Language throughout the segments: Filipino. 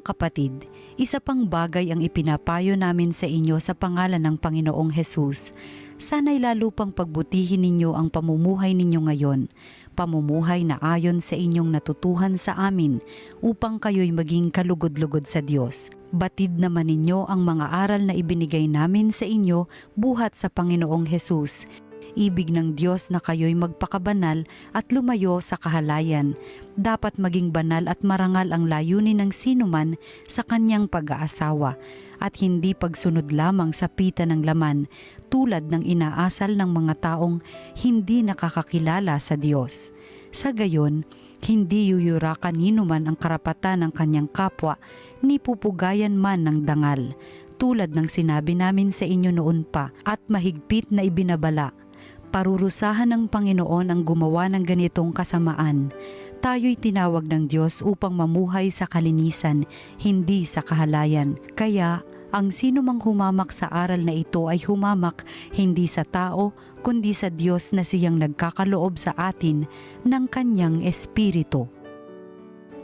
kapatid, isa pang bagay ang ipinapayo namin sa inyo sa pangalan ng Panginoong Hesus. Sana'y lalo pang pagbutihin ninyo ang pamumuhay ninyo ngayon, pamumuhay na ayon sa inyong natutuhan sa amin upang kayo'y maging kalugod-lugod sa Diyos. Batid naman ninyo ang mga aral na ibinigay namin sa inyo buhat sa Panginoong Hesus. Ibig ng Diyos na kayo'y magpakabanal at lumayo sa kahalayan. Dapat maging banal at marangal ang layunin ng sinuman sa kanyang pag-aasawa at hindi pagsunod lamang sa pita ng laman tulad ng inaasal ng mga taong hindi nakakakilala sa Diyos. Sa gayon, hindi yuyura kanino man ang karapatan ng kanyang kapwa ni pupugayan man ng dangal tulad ng sinabi namin sa inyo noon pa at mahigpit na ibinabala parurusahan ng Panginoon ang gumawa ng ganitong kasamaan. Tayo'y tinawag ng Diyos upang mamuhay sa kalinisan, hindi sa kahalayan. Kaya, ang sino mang humamak sa aral na ito ay humamak hindi sa tao, kundi sa Diyos na siyang nagkakaloob sa atin ng kanyang espiritu.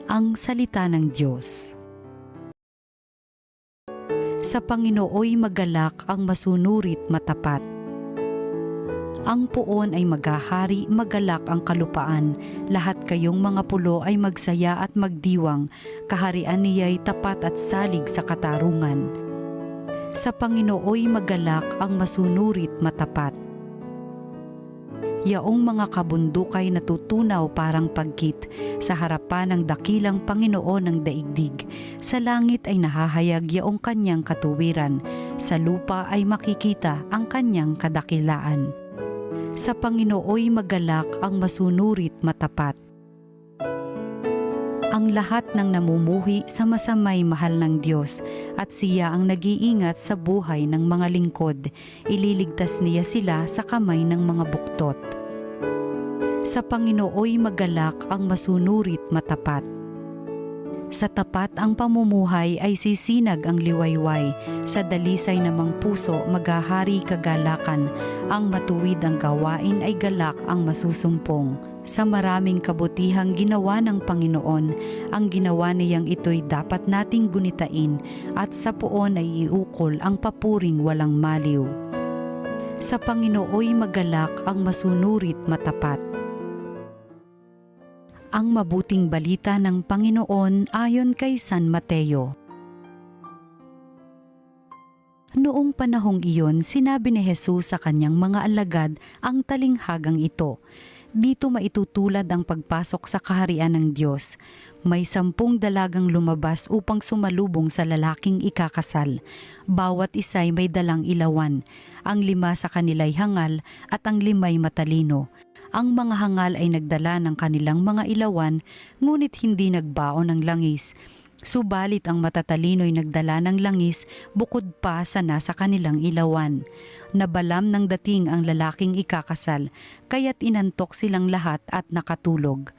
Ang salita ng Diyos. Sa Panginooy magalak ang masunurit matapat ang puon ay maghahari, magalak ang kalupaan. Lahat kayong mga pulo ay magsaya at magdiwang. Kaharian niya'y tapat at salig sa katarungan. Sa Panginooy magalak ang masunurit matapat. Yaong mga kabundukay natutunaw parang pagkit sa harapan ng dakilang Panginoon ng daigdig. Sa langit ay nahahayag yaong kanyang katuwiran. Sa lupa ay makikita ang kanyang kadakilaan. Sa Panginooy magalak ang masunurit matapat. Ang lahat ng namumuhi sa masamay mahal ng Diyos at siya ang nag-iingat sa buhay ng mga lingkod. Ililigtas niya sila sa kamay ng mga buktot. Sa Panginooy magalak ang masunurit matapat. Sa tapat ang pamumuhay ay sisinag ang liwayway, sa dalisay namang puso maghahari kagalakan, ang matuwid ang gawain ay galak ang masusumpong. Sa maraming kabutihang ginawa ng Panginoon, ang ginawa niyang ito'y dapat nating gunitain at sa puon ay iukol ang papuring walang maliw. Sa Panginooy magalak ang masunurit matapat ang mabuting balita ng Panginoon ayon kay San Mateo. Noong panahong iyon, sinabi ni Jesus sa kanyang mga alagad ang talinghagang ito. Dito maitutulad ang pagpasok sa kaharian ng Diyos. May sampung dalagang lumabas upang sumalubong sa lalaking ikakasal. Bawat isa'y may dalang ilawan. Ang lima sa kanila'y hangal at ang lima'y matalino ang mga hangal ay nagdala ng kanilang mga ilawan, ngunit hindi nagbaon ng langis. Subalit ang matatalino'y nagdala ng langis bukod pa sa nasa kanilang ilawan. Nabalam ng dating ang lalaking ikakasal, kaya't inantok silang lahat at nakatulog.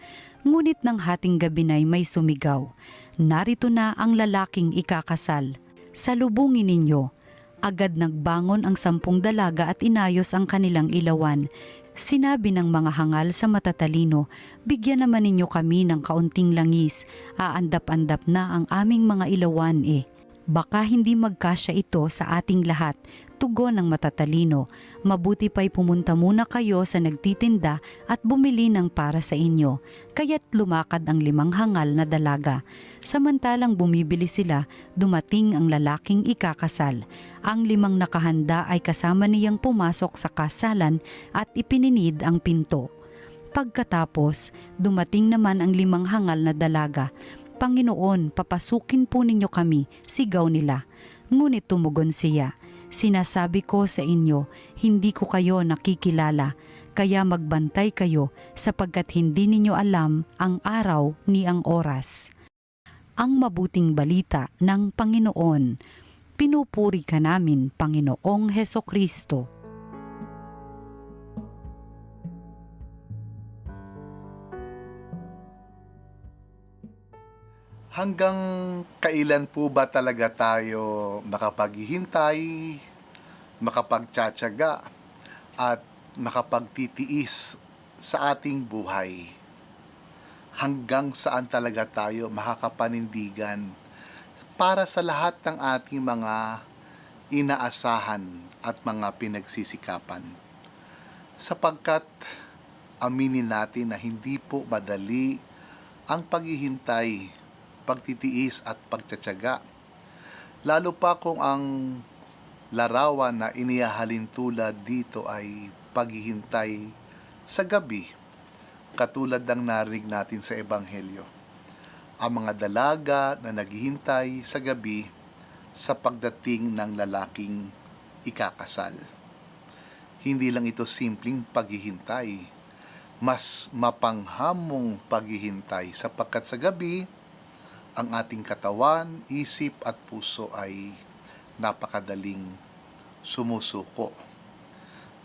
Ngunit ng hating gabi na'y may sumigaw. Narito na ang lalaking ikakasal. Salubungin ninyo. Agad nagbangon ang sampung dalaga at inayos ang kanilang ilawan. Sinabi ng mga hangal sa matatalino, bigyan naman ninyo kami ng kaunting langis, aandap-andap na ang aming mga ilawan eh. Baka hindi magkasya ito sa ating lahat, tugon ng matatalino. Mabuti pa'y pumunta muna kayo sa nagtitinda at bumili ng para sa inyo. Kaya't lumakad ang limang hangal na dalaga. Samantalang bumibili sila, dumating ang lalaking ikakasal. Ang limang nakahanda ay kasama niyang pumasok sa kasalan at ipininid ang pinto. Pagkatapos, dumating naman ang limang hangal na dalaga. Panginoon, papasukin po ninyo kami, sigaw nila. Ngunit tumugon siya, Sinasabi ko sa inyo, hindi ko kayo nakikilala, kaya magbantay kayo sapagkat hindi ninyo alam ang araw ni ang oras. Ang mabuting balita ng Panginoon. Pinupuri ka namin, Panginoong Heso Kristo. Hanggang kailan po ba talaga tayo makapaghihintay, makapagtsatsaga, at makapagtitiis sa ating buhay? Hanggang saan talaga tayo makakapanindigan para sa lahat ng ating mga inaasahan at mga pinagsisikapan. Sapagkat aminin natin na hindi po madali ang paghihintay, pagtitiis at pagtsatsaga. Lalo pa kung ang larawan na inihahalin tulad dito ay paghihintay sa gabi, katulad ng narinig natin sa Ebanghelyo. Ang mga dalaga na naghihintay sa gabi sa pagdating ng lalaking ikakasal. Hindi lang ito simpleng paghihintay, mas mapanghamong paghihintay sapagkat sa gabi, ang ating katawan, isip at puso ay napakadaling sumusuko.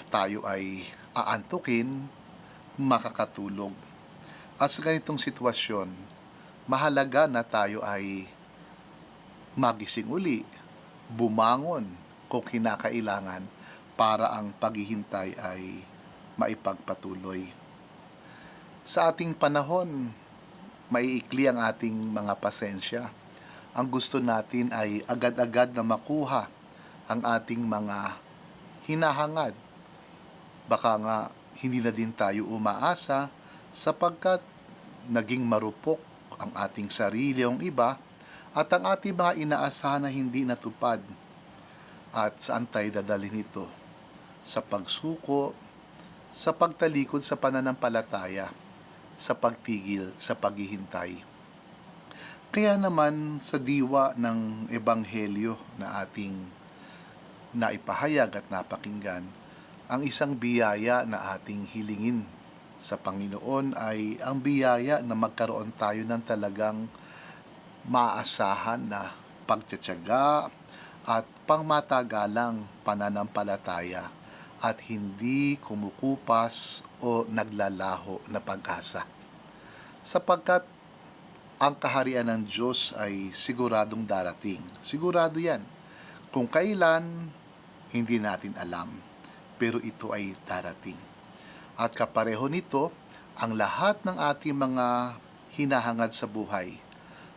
Tayo ay aantukin, makakatulog. At sa ganitong sitwasyon, mahalaga na tayo ay magising uli, bumangon kung kinakailangan para ang paghihintay ay maipagpatuloy. Sa ating panahon, maiikli ang ating mga pasensya. Ang gusto natin ay agad-agad na makuha ang ating mga hinahangad. Baka nga hindi na din tayo umaasa sapagkat naging marupok ang ating sarili ang iba at ang ating mga inaasahan na hindi natupad. At saan tayo dadalhin ito? Sa pagsuko, sa pagtalikod sa pananampalataya, sa pagtigil sa paghihintay. Kaya naman sa diwa ng ebanghelyo na ating naipahayag at napakinggan, ang isang biyaya na ating hilingin sa Panginoon ay ang biyaya na magkaroon tayo ng talagang maasahan na pagtsatsaga at pangmatagalang pananampalataya at hindi kumukupas o naglalaho na pag-asa. Sapagkat ang kaharian ng Diyos ay siguradong darating. Sigurado yan. Kung kailan, hindi natin alam. Pero ito ay darating. At kapareho nito, ang lahat ng ating mga hinahangad sa buhay,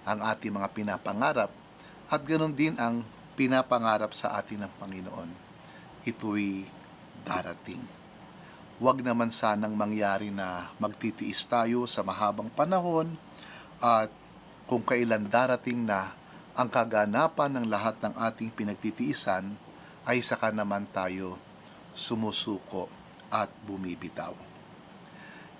ang ating mga pinapangarap, at ganoon din ang pinapangarap sa atin ng Panginoon. Ito'y darating. Huwag naman sanang mangyari na magtitiis tayo sa mahabang panahon at kung kailan darating na ang kaganapan ng lahat ng ating pinagtitiisan ay saka naman tayo sumusuko at bumibitaw.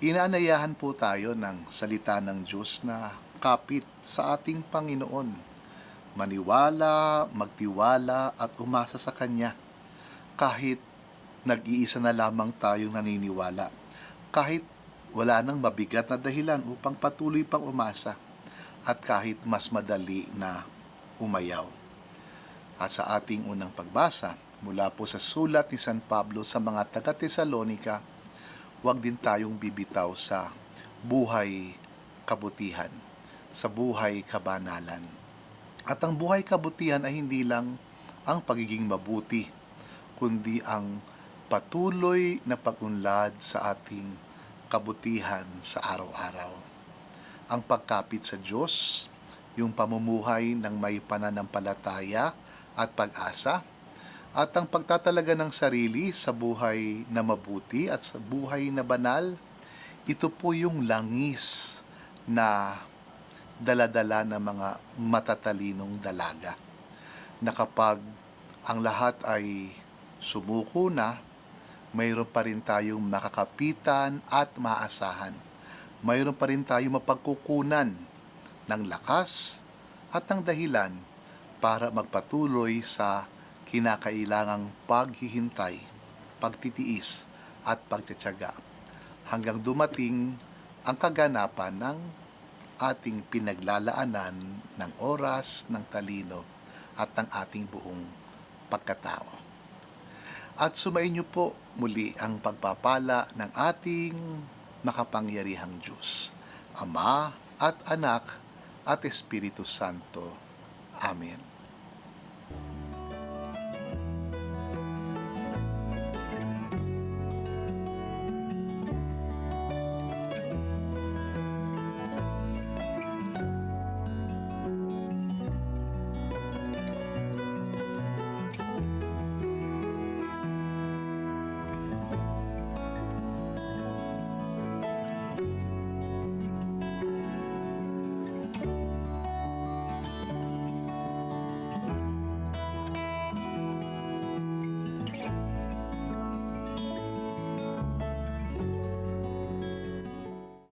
Inaanayahan po tayo ng salita ng Diyos na kapit sa ating Panginoon. Maniwala, magtiwala at umasa sa Kanya kahit nag-iisa na lamang tayong naniniwala. Kahit wala nang mabigat na dahilan upang patuloy pang umasa at kahit mas madali na umayaw. At sa ating unang pagbasa, mula po sa sulat ni San Pablo sa mga taga-Tesalonika, huwag din tayong bibitaw sa buhay kabutihan, sa buhay kabanalan. At ang buhay kabutihan ay hindi lang ang pagiging mabuti, kundi ang patuloy na pagunlad sa ating kabutihan sa araw-araw. Ang pagkapit sa Diyos, yung pamumuhay ng may pananampalataya at pag-asa, at ang pagtatalaga ng sarili sa buhay na mabuti at sa buhay na banal, ito po yung langis na daladala ng mga matatalinong dalaga. Na kapag ang lahat ay sumuko na, mayroon pa rin tayong makakapitan at maasahan. Mayroon pa rin tayong mapagkukunan ng lakas at ng dahilan para magpatuloy sa kinakailangang paghihintay, pagtitiis at pagtsatsaga hanggang dumating ang kaganapan ng ating pinaglalaanan ng oras, ng talino at ng ating buong pagkatao. At sumayin niyo po muli ang pagpapala ng ating makapangyarihang Diyos, Ama at Anak at Espiritu Santo. Amen.